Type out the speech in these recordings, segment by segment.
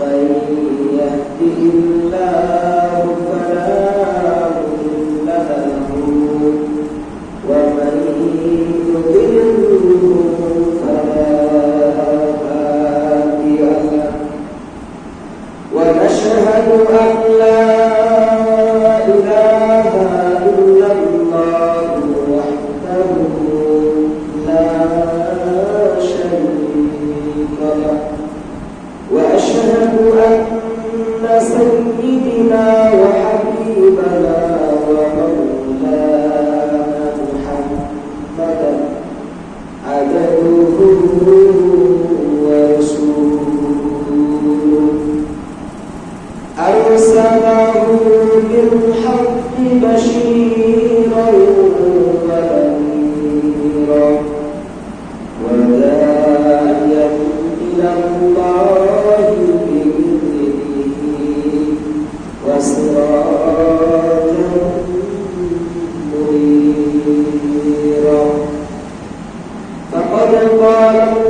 من يهده الله Señor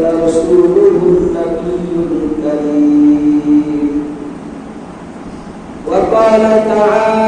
لرسول حكيم كريم وقال تعالى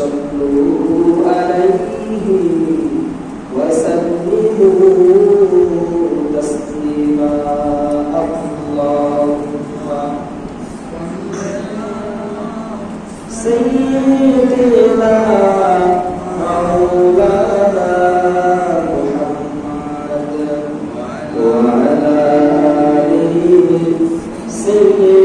صلوا عليه وسلموا تسليما. اللهم سيدنا مولانا محمد وعلى آله سيدنا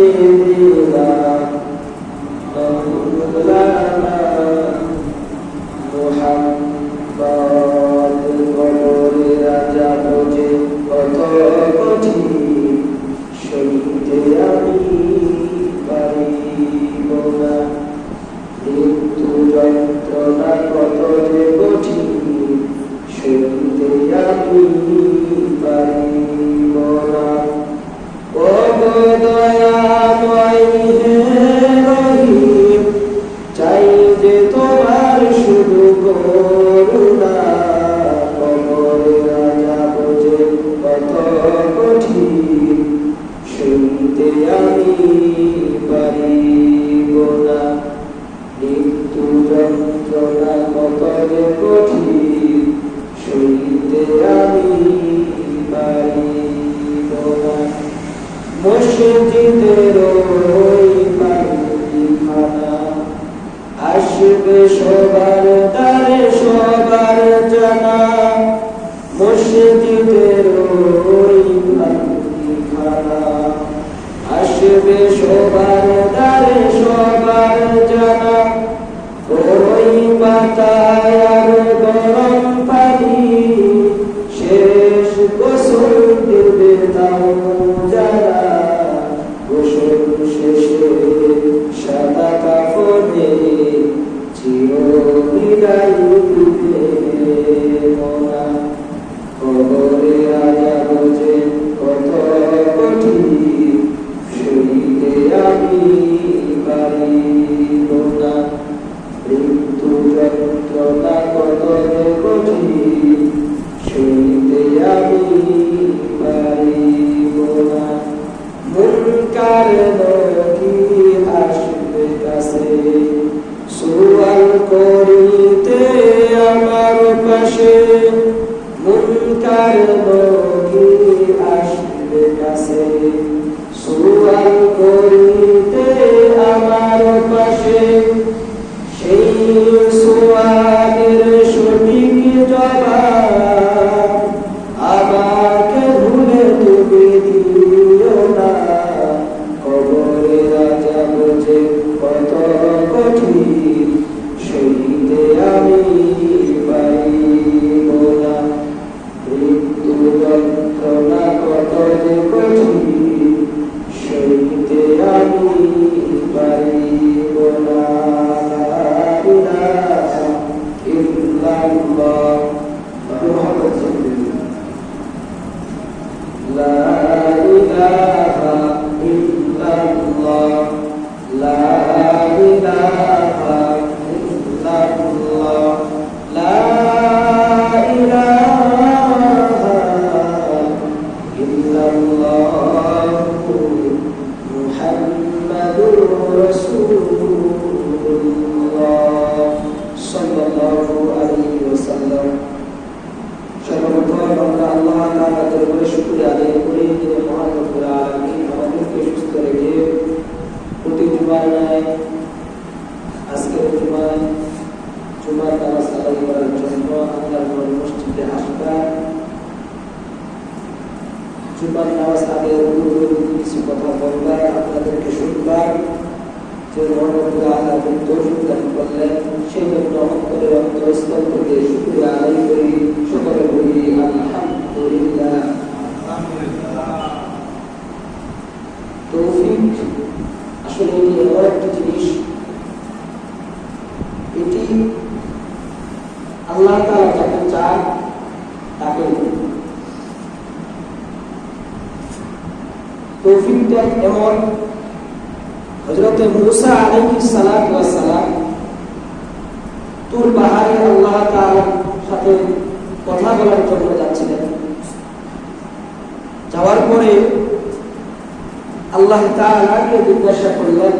sua থেকে শুকরিয়া আদায় করি এমন একটি মুসা আলাইহিস সালাম তুর পাহাড়ে আল্লাহ তাআলার সাথে কথা বলার জন্য যাচ্ছিলেন। যাওয়ার পরে আল্লাহ তাআলাকে জিজ্ঞাসা করলেন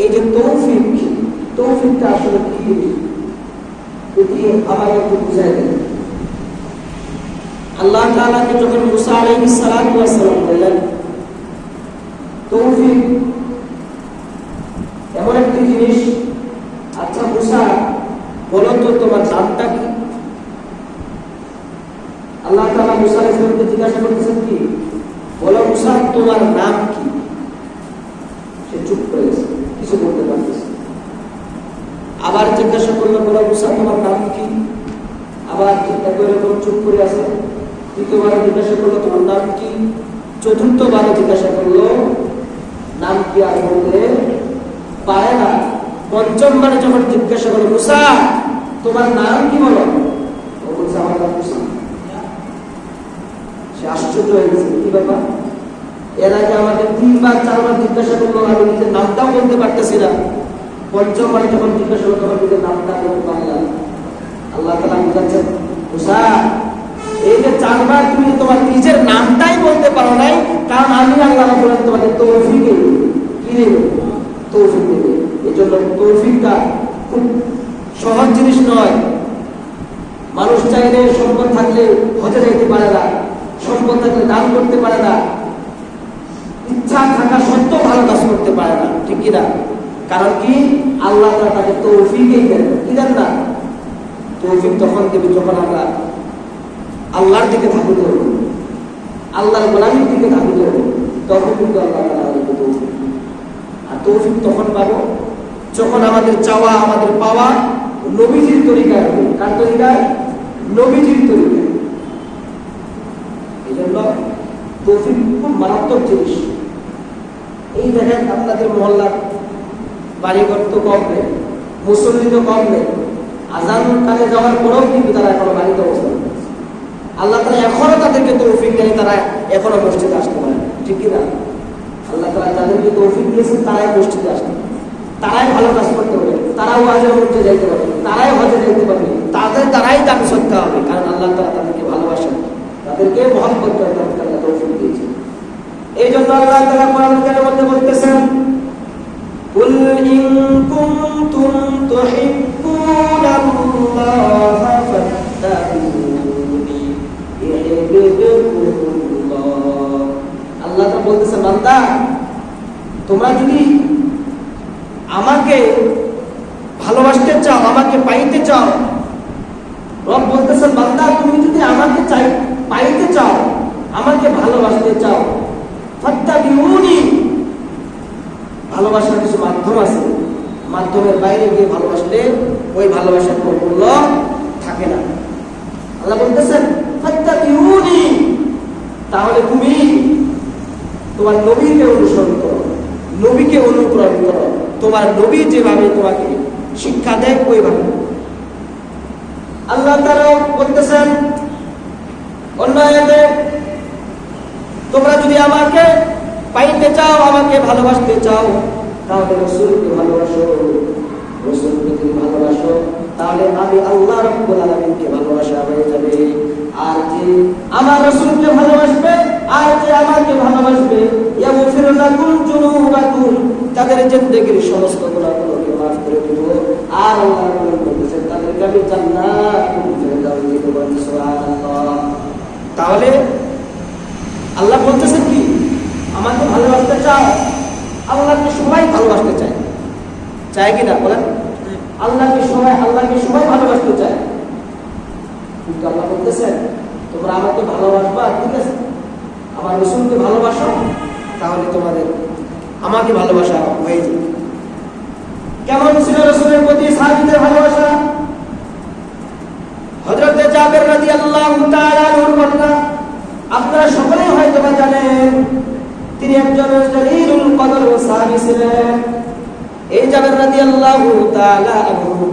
এই যে তৌফিক, তৌফিকটা আসলে কি? এটি আমাকে একটু বুঝাই দেন। আল্লাহ তাআলাকে যখন মুসা আলাইহিস সালাম বললেন তৌফিক। এমন একটি জিনিস। আচ্ছা মুসা বলো তো তোমার নামটা কি? আল্লাহ তাআলা মুসা আলাইহিস সালামকে জিজ্ঞাসা করতেছেন কি? বলো মুসা, তোমার নাম কি? সে চুপ করে গেছে, কিছু বলতে পারতেছে আবার জিজ্ঞাসা করল, বলো মুসা, তোমার নাম কি? আবার চিন্তা করে চুপ করে আছে। তৃতীয়বার জিজ্ঞাসা করল, তোমার নাম কি? চতুর্থবার জিজ্ঞাসা করল নাম কি আর না। যখন জিজ্ঞাসা করল, মুসা, তোমার নাম কি বলো? ও বলছে, আমার নাম মুসা। সে আশ্চর্য হয়ে গেছে, কি ব্যাপার? এর আগে আমাকে তিনবার, চারবার জিজ্ঞাসা করল আমি নিজের নামটাও বলতে পারতেছি না। পঞ্চমবার যখন জিজ্ঞাসা করল তখন নিজের নামটা বলতে পারলাম আল্লাহ তালা বুঝাচ্ছেন মুসা এই যে চারবার তুমি তোমার নিজের নামটাই বলতে পারো নাই কারণ আমি আল্লাহ বলেন তোমাকে তৌফিক কি দেবে তৌফিক দেবে এই জন্য তৌফিকটা খুব সহজ জিনিস নয় মানুষ চাইলে সম্পদ থাকলে হজে যাইতে পারে না সম্পদ থাকলে দান করতে পারে না ইচ্ছা থাকা সত্ত্বেও ভালো কাজ করতে পারে না ঠিক কিনা কারণ কি আল্লাহ তাকে তৌফিকই দেন। কি দেন না? তৌফিক তখন দেবে যখন আমরা আল্লাহর দিকে ধাবিত হব। আল্লাহর গোলামির দিকে ধাবিত হব। তখন কিন্তু আল্লাহ তৌফিক আর তৌফিক তখন পাবো যখন আমাদের চাওয়া, আমাদের পাওয়া নবীজির তরিকায় হবে কার তরিকায় নবীজির তরিকায় এই জন্য তৌফিক খুব মারাত্মক জিনিস। এই দেখেন আপনাদের মহল্লার বাড়িঘর তো কম নেই মুসল্লি তো কম নেই আজান কানে যাওয়ার পরেও কিন্তু তারা এখনও বাড়িতে অবস্থান আল্লাহ তারা এখনও তাদেরকে তৌফিক দেয় তারা এখনও মসজিদে আসতে পারে ঠিক কি না? আল্লাহ তারা যাদেরকে তৌফিক দিয়েছেন, তারাই মসজিদে আসতে তারাই ভালো কাজ করতে পারে তারাও আজের মধ্যে যাইতে পারবে। তারাই হজে যাইতে পারবে। তাদের দ্বারাই দান সত্যা হবে, কারণ আল্লাহ তারা তাদেরকে ভালোবাসেন। তাদেরকে মহব্বত করে তাদেরকে আল্লাহ তৌফিক দিয়েছেন। এই জন্য আল্লাহ তারা কোরআন মধ্যে বলতেছেন إن كنتم تحبون الله فاتبعوني يحببكم الله আল্লাহ তো বলতেছে বান্দা তোমরা যদি আমাকে ভালোবাসতে চাও আমাকে পাইতে চাও রব বলতেছেন বান্দা তুমি যদি আমাকে চাই পাইতে মাধ্যম আছে। মাধ্যমের বাইরে গিয়ে ভালোবাসলে ওই ভালোবাসার কোনো মূল্য থাকে না। আল্লাহ বলতেছেন তাহলে তুমি তোমার নবীকে অনুসরণ করো, নবীকে অনুকরণ করো। তোমার নবী যেভাবে তোমাকে শিক্ষা দেয়, ওইভাবে। আল্লাহ তারা বলতেছেন অন্য তোমরা যদি আমাকে পাইতে চাও, আমাকে ভালোবাসতে চাও তাহলে রসুলকে ভালোবাসো রসুলকে যদি ভালোবাসো, তাহলে আমি আল্লাহ রব্বুল আলামিনকে ভালোবাসা হয়ে যাবে। আর যে আমার রসুলকে ভালোবাসবে, আর যে আমাকে ভালোবাসবে ইয়াগফির লাকুম যুনুবাকুম তাদের জিন্দেগীর সমস্ত গুনাহগুলোকে মাফ করে দেব। আর আল্লাহ বলেছেন তাদেরকে আমি জান্নাতুল ফিরদাউস দেব সুবহানাল্লাহ। তাহলে আল্লাহ বলতেছেন কি? আমাকে ভালোবাসতে চাও? আল্লাহকে সবাই ভালোবাসতে চায়। চায় কি না বলেন? আল্লাহকে সবাই আল্লাহকে সবাই ভালোবাসতে চায়। কিন্তু আল্লাহ বলতেছেন, তোমরা আমাকে ভালোবাসবা, ঠিক আছে? আমার রসুলকে ভালোবাসো? তাহলে তোমাদের আমাকে ভালোবাসা হয়ে যাবে। কেমন ছিল রসুলের প্রতি সাহাবিদের ভালোবাসা? হযরত জাবের তাআলা নূর ঘটনা আপনারা সকলেই হয়তো জানেন তিনি একজন জলিলুল কদর সাহাবী ছিলেন এই জাবের রাদিয়াল্লাহু তাআলা আনহু।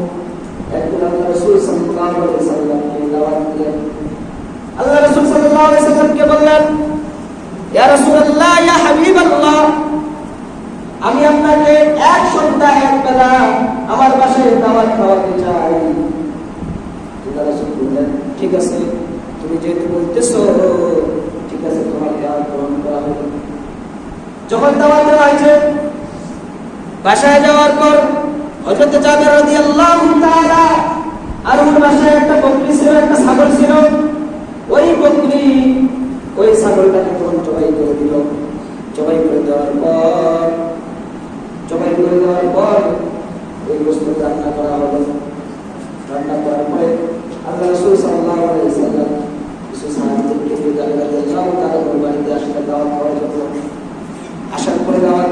একদিন আল্লাহ রাসূল সাল্লাল্লাহু আলাইহি ওয়াসাল্লামকে দাওয়াত দিলেন। আল্লাহ রাসূল সাল্লাল্লাহু আলাইহি ওয়াসাল্লামকে বললেন, ইয়া রাসূলুল্লাহ, ইয়া হাবিবাল্লাহ, আমি আপনাকে এক সপ্তাহ এক বেলা আমার বাসায় দাওয়াত খাওয়াতে চাই। ঠিক আছে, তুমি যেহেতু বলতেছো, ঠিক আছে, তোমার দাওয়াত গ্রহণ করা হলো। যখন দাওয়াত দেওয়া হয়েছে, বাসায় যাওয়ার পর হযরত জাবের রাদিয়াল্লাহু তাআলা আর ওর বাসায় একটা বকরি ছিল, একটা ছাগল ছিল। ওই বকরি ওই ছাগলটাকে তখন জবাই করে দিল? জবাই করে দেওয়ার পর, জবাই করে দেওয়ার পর ওই বস্তু রান্না করা হলো। রান্না করার পরে আল্লাহ রাসূল সাল্লাল্লাহু আলাইহি ওয়াসাল্লাম কিছু সাহাবীদেরকে দিয়ে জাবের রাদিয়াল্লাহু তাআলা ওর বাড়িতে আসলে দাওয়াত খাওয়ার জন্য আসার পরে দাওয়াত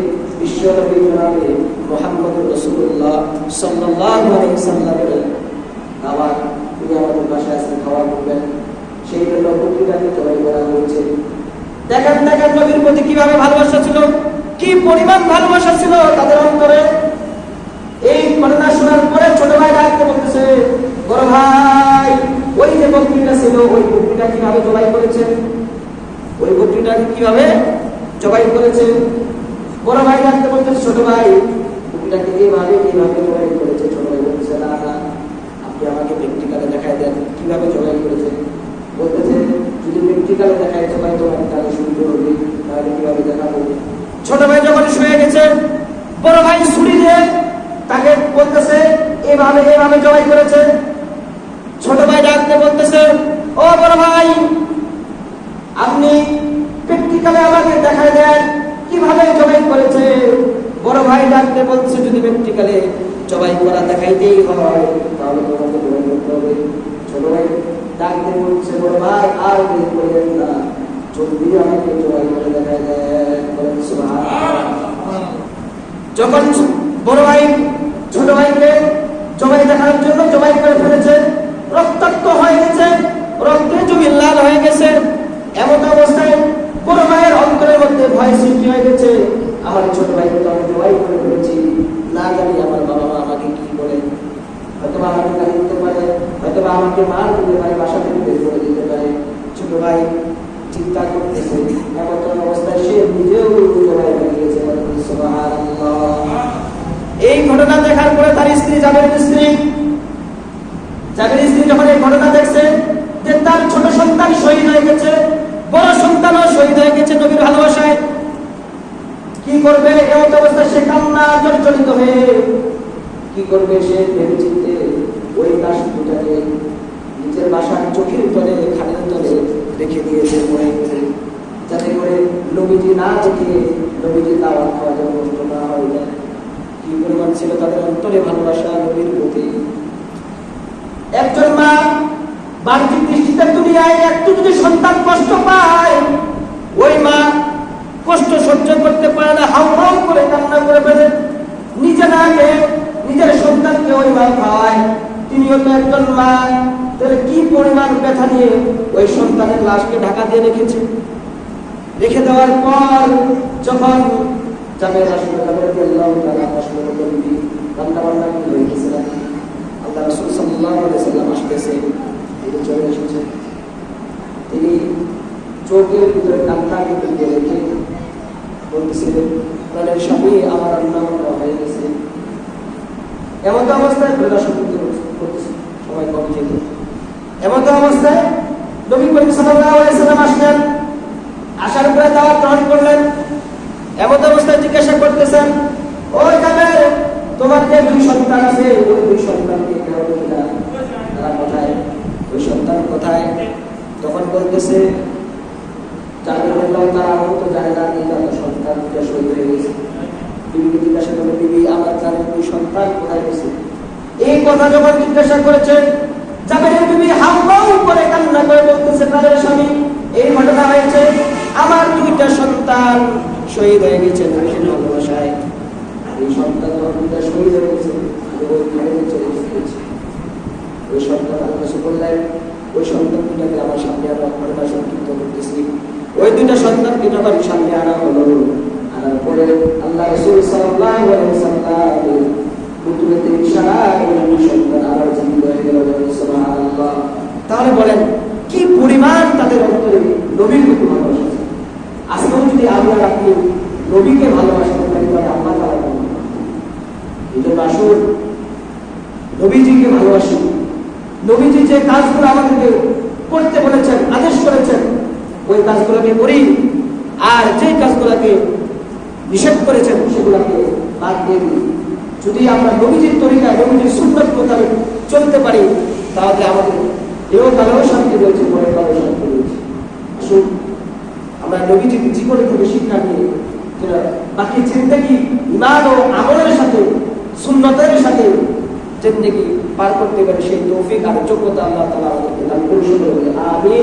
বিশ্ব নবী জনাবে মোহাম্মদ রসুল্লাহ আলাইহি সাল্লামের দাওয়াত তুমি আমাদের বাসায় করবেন। সেই জন্য বকরিটাকে জবাই করা হয়েছে। দেখেন দেখেন নবীর প্রতি কীভাবে ভালোবাসা ছিল, কি পরিমাণ ভালোবাসা ছিল তাদের অন্তরে, এই ঘটনা শোনার পরে ছোট ভাই ডাকতে বলতেছে, বড় ভাই, ওই যে বকরিটা ছিল, ওই বকরিটা কীভাবে জবাই করেছে ওই বকরিটাকে কীভাবে জবাই করেছে বড় ভাই ডাকতে বলতেছে ছোট ভাই বকরিটাকে এইভাবে এইভাবে জবাই করেছে, ছোট ভাই বলছে, না আপনি আমাকে প্র্যাকটিক্যালে দেখাই দেন, কীভাবে জবাই করেছে। বলতেছে, যদি প্র্যাকটিক্যালে দেখায় তো ভাই তোমার তাহলে সুন্দর হবে তাহলে কীভাবে দেখাবো? ছোট ভাই যখন শুয়ে গেছে, বড় ভাই ছুরি দিয়ে তাকে বলতেছে, এভাবে এভাবে জবাই করেছে। ছোট ভাই ডাকতে বলতেছে, ও বড় ভাই, আপনি প্র্যাকটিক্যালে আমাকে দেখায় দেন কীভাবে জবাই করেছে? বড় ভাই ডাকতে বলছে, যদি প্র্যাকটিক্যালে জবাই করা দেখাইতেই হয়, তাহলে তোমাকে জবাই করতে হবে। ছোট ভাই ডাকতে বলছে, বড় ভাই, আর দেরি করবেন না। জলদি আমাকে জবাই করে দেখায় দেন। যখন বড় ভাই, ছোট ভাইকে জবাই দেখানোর জন্য জবাই করে ফেলেছে, রক্তাক্ত হয়ে গেছে, রক্তে জমি লাল হয়ে গেছে। এমন অবস্থায় বড় ভাইয়ের অন্তরের মধ্যে ভয় সৃষ্টি হয়ে গেছে? আমার ছোট ভাইকে তো আমি জবাই করে ফেলেছি না জানি আমার বাবা মা আমাকে কি বলে। হয়তো বা আমাকে গালি দিতে পারে, হয়তো বা আমাকে মার দিতে পারে, বাসা থেকে বের করে দিতে পারে। ছোট ভাই চিন্তা করতেছে। এমন অবস্থায় সে নিজেও হয়ে গিয়েছে। এই ঘটনা দেখার পরে তার স্ত্রী জাবেরের স্ত্রী, জাবের স্ত্রী যখন এই ঘটনা দেখছে, যে তার ছোট সন্তান শহীদ হয়ে গেছে বড় সন্তানও শহীদ হয়ে গেছে নবীর ভালোবাসায়। কি করবে? এমন অবস্থায় সে কান্না জর্জরিত হয়ে। কি করবে সে ভেবে চিনতে ওই লাশ দুটাকে নিজের বাসার চোখের তলে খানের তলে রেখে দিয়েছে মনে যাতে করে নবীজি না দেখে নবীজি দাওয়াত খাওয়া যেন নষ্ট না হয়ে কি পরিমাণ ছিল তাদের অন্তরে ভালোবাসা নবীর প্রতি। একজন মা বাহ্যিক দৃষ্টিতে দুনিয়ায় একটু যদি সন্তান কষ্ট পায়, ওই মা কষ্ট সহ্য করতে পারে না হাউ হাউ করে কান্না করে ফেলে নিজে না খেয়ে নিজের সন্তানকে ওই মা খাওয়ায় তিনিও তো একজন মা, তাহলে কি পরিমাণ ব্যথা নিয়ে ওই সন্তানের লাশকে ঢাকা দিয়ে রেখেছে? রেখে দেওয়ার পর যখন জাবের আসলে আল্লাহ তাআলা আসলে কান্না বান্না কি হয়ে গেছিলেন আল্লাহ রাসূল আলাইহি সাল্লাম আসতেছে। তিনি চলে এসেছে। তিনি চোখের ভিতরে কান্নাকে ঢুকে রেখে বলতেছিলেন তাদের স্বামী আমার আল্লাহ হয়ে গেছে। এমন তো অবস্থায় প্রদর্শন করতেছে, সবাই কম যেত এমন তো অবস্থায় নবী করিম সাল্লাল্লাহু আলাইহি সাল্লাম আসলেন, আসার পরে দাওয়াত গ্রহণ করলেন। এমন অবস্থায় জিজ্ঞাসা করতেছেন যাবে তোমার যে দুই সন্তান আছে, ওই দুই সন্তানকে কেউ তারা কোথায়? ওই সন্তান কোথায়? তখন বলতেছে যাদের বললাম তারা আমার তো জানে না যে তাদের সন্তান দুটা শহীদ হয়ে গেছে। বিবিকে জিজ্ঞাসা করলে, বিবি, আমার জানেন দুই সন্তান কোথায় গেছে? এই কথা যখন জিজ্ঞাসা করেছেন জাবেরের বিবি হাউ করে কান্না করে বলতেছে, তাদের স্বামী, এই ঘটনা হয়েছে, আমার দুইটা সন্তান শহীদ হয়ে গেছে নবীর ভালোবাসায় এই সন্তান দুইটা শহীদ হয়ে গেছে আমি চলে গেছি। ওই সন্তান আল্লাহ বললেন ওই সন্তান আমার সামনে আনা ঘটনা সংক্ষিপ্ত করতেছি ওই দুইটা সন্তানকে যখন সামনে আনা হলো আনার পরে আল্লাহ রসুল সন্তান আবার জীবিত বলেন, কি পরিমাণ তাদের অন্তরে ভালোবাসা। আজকেও যদি আমি আর আপনি নবীকে ভালোবাসতে পারি তাহলে আমরা তারা নবীজি যে কাজগুলো আমাদেরকে করতে বলেছেন, আদেশ করেছেন, ওই কাজগুলোকে করি। আর যে কাজগুলোকে নিষেধ করেছেন, সেগুলোকে বাদ দিয়ে দিই। যদি আমরা নবীজির তরিকা নবীজির সুন্দর মোতাবেক চলতে পারি, তাহলে আমাদের এও কালেও শান্তি রয়েছে, পরে কালেও শান্তি রয়েছে। আসুন, আমরা নবীজির জীবনে থেকে শিক্ষা নিয়ে বাকি জিন্দগি ইমান ও আমলের সাথে, সুন্নতের সাথে জিন্দগি পার করতে পারে সেই তৌফিক আর যোগ্যতা আল্লাহ তালা আমাদেরকে দান করুন। আমি